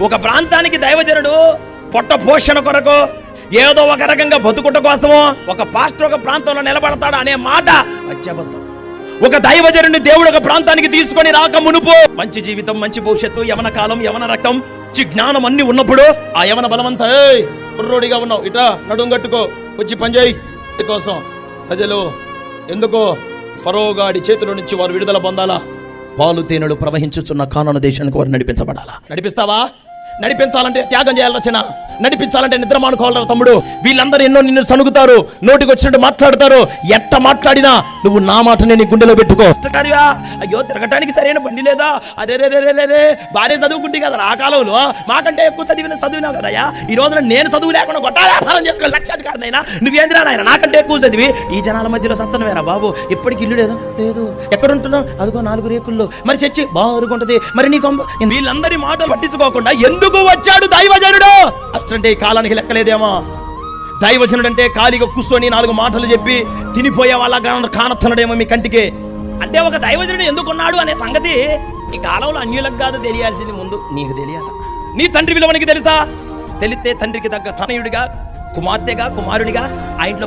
ఒక ప్రాంతానికి దైవజనుడు పొట్ట పోషణ కొరకు ఏదో ఒక రకంగా బతుకుట కోసమో ఒక పాస్టర్ ఒక ప్రాంతంలో నిలబడతాడు అనే మాట అత్యబద్ధం. ఒక దైవజనుడిని దేవుడు ఒక ప్రాంతానికి తీసుకొని రాక మునుపు మంచి జీవితం మంచి భవిష్యత్తు యవన కాలం యవన రక్తం చి జ్ఞానం అన్ని ఉన్నప్పుడు ఆ యవన బలమంతా కుర్రోడిగా ఉన్నావు. ఇటా నడుం కట్టుకో వచ్చి పనిచేయి కోసం ప్రజలు ఎందుకో ఫరోగాడి చేతిలో నుంచి వారు విడుదల పొందాలా? పాలు తేనెలు ప్రవహించుచున్న కానన దేశానికి వారు నడిపించబడాలా? నడిపిస్తావా? నడిపించాలంటే త్యాగం చేయాలి రచన నడిపించాలంటే నిద్ర మానుకోవాలి తమ్ముడు. వీళ్ళందరూ ఎన్నో నిన్ను సనుగుతారు నోటికి వచ్చినట్టు మాట్లాడతారు. ఎట్ట మాట్లాడినా నువ్వు నా మాటనే నీ గుండెలో పెట్టుకో. అయ్యో తిరగటానికి సరైన బండి లేదా? అరే రే రే రే రే భార్య చదువుకుంటే కదా ఆ కాలంలో. మాకంటే ఎక్కువ చదివిన చదివినావు కదయ్యా. ఈ రోజున నేను చదువు లేకుండా గొట్ట వ్యాపారం చేసుకుని లక్షాధికారినైనా నువ్వేంద్రా నాయన నాకంటే ఎక్కువ చదివి. ఈ జనాల మధ్యలో సత్తనమేరా బాబు? ఎప్పటికి ఇల్లు లేదా? లేదు. ఎక్కడ ఉంటున్నావు అదిగో నాలుగు రేకుల్లో. మరి చచ్చి బాగుంటది మరి నీ కొంప వీళ్ళందరి మాటలు పట్టించుకోకుండా ఎందుకు వచ్చాడు దైవజనుడు? అంటే ఈ కాలానికి లెక్కలేదేమో. దైవజనుడు అంటే ఖాళీగా కూర్చొని నాలుగు మాటలు చెప్పి తినిపోయే వాళ్ళ కానొస్తున్నాడేమో మీ కంటికి. అంటే ఒక దైవజనుడు ఎందుకున్నాడు అనే సంగతి ఈ కాలంలో అన్యులకు కాదు తెలియాల్సింది ముందు నీకు తెలియాల? నీ తండ్రి విలువనికి తెలుసా? తెలిస్తే తండ్రికి తగ్గ తనయుడిగా కుమార్తెగా కుమారుడిగా ఆ ఇంట్లో